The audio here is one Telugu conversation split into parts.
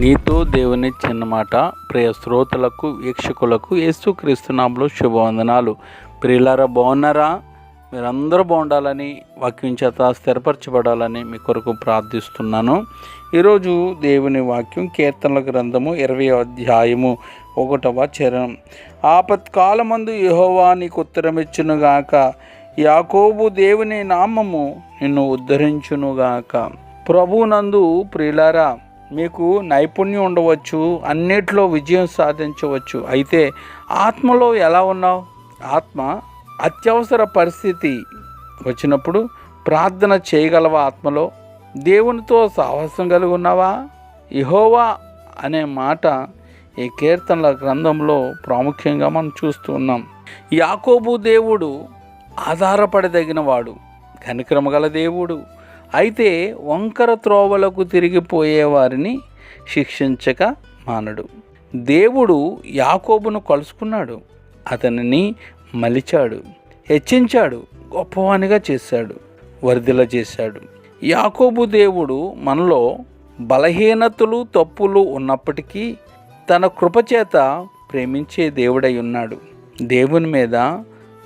నీతో దేవుని చిన్న మాట ప్రియ శ్రోతలకు వీక్షకులకు యేసుక్రీస్తునామలో శుభవందనాలు. ప్రియులారా బాగున్నారా? మీరందరూ బాగుండాలని వాక్యం చేత స్థిరపరచబడాలని మీ కొరకు ప్రార్థిస్తున్నాను. ఈరోజు దేవుని వాక్యం కీర్తనల గ్రంథము ఇరవై అధ్యాయము ఒకటవ చరణం. ఆపత్కాలమందు యహోవా నీకు ఉత్తరమిచ్చునుగాక యాకోబు దేవుని నామము నిన్ను ఉద్ధరించునుగాక. ప్రభునందు ప్రియులారా మీకు నైపుణ్యం ఉండవచ్చు అన్నిట్లో విజయం సాధించవచ్చు. అయితే ఆత్మలో ఎలా ఉన్నావు? ఆత్మ అత్యవసర పరిస్థితి వచ్చినప్పుడు ప్రార్థన చేయగలవా ఆత్మలో? దేవునితో సాహసం కలిగి ఉన్నావా? ఇహోవా అనే మాట ఈ కీర్తనల గ్రంథంలో ప్రాముఖ్యంగా మనం చూస్తూ ఉన్నాం. యాకోబు దేవుడు ఆధారపడదగినవాడు కనిక్రమగల దేవుడు అయితే వంకర త్రోవలకు తిరిగిపోయే వారిని శిక్షించక మానడు. దేవుడు యాకోబును కలుసుకున్నాడు. అతనిని మలిచాడు. హెచ్చించాడు. గొప్పవానిగా చేశాడు. వరిదిల చేశాడు. యాకోబు దేవుడు మనలో బలహీనతలు తప్పులు ఉన్నప్పటికీ తన కృపచేత ప్రేమించే దేవుడై ఉన్నాడు. దేవుని మీద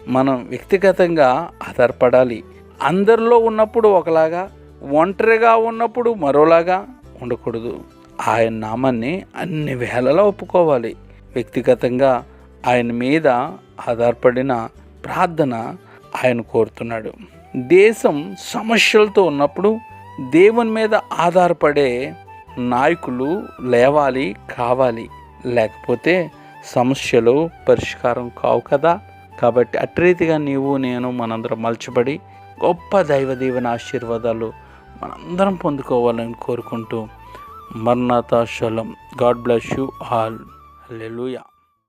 మనం వ్యక్తిగతంగా ఆధారపడాలి. అందరిలో ఉన్నప్పుడు ఒకలాగా ఒంటరిగా ఉన్నప్పుడు మరోలాగా ఉండకూడదు. ఆయన నామాన్ని అన్ని వేళలా ఒప్పుకోవాలి. వ్యక్తిగతంగా ఆయన మీద ఆధారపడిన ప్రార్థన ఆయన కోరుతున్నాడు. దేశం సమస్యలతో ఉన్నప్పుడు దేవుని మీద ఆధారపడే నాయకులు లేవాలి కావాలి. లేకపోతే సమస్యలు పరిష్కారం కావు కదా. కాబట్టి అట్రీతిగా నీవు నేను మనందరం మలచబడి గొప్ప దైవ దీవెన ఆశీర్వాదాలు మనందరం పొందుకోవాలని కోరుకుంటూ మర్నాథాశలం. God bless you all. Hallelujah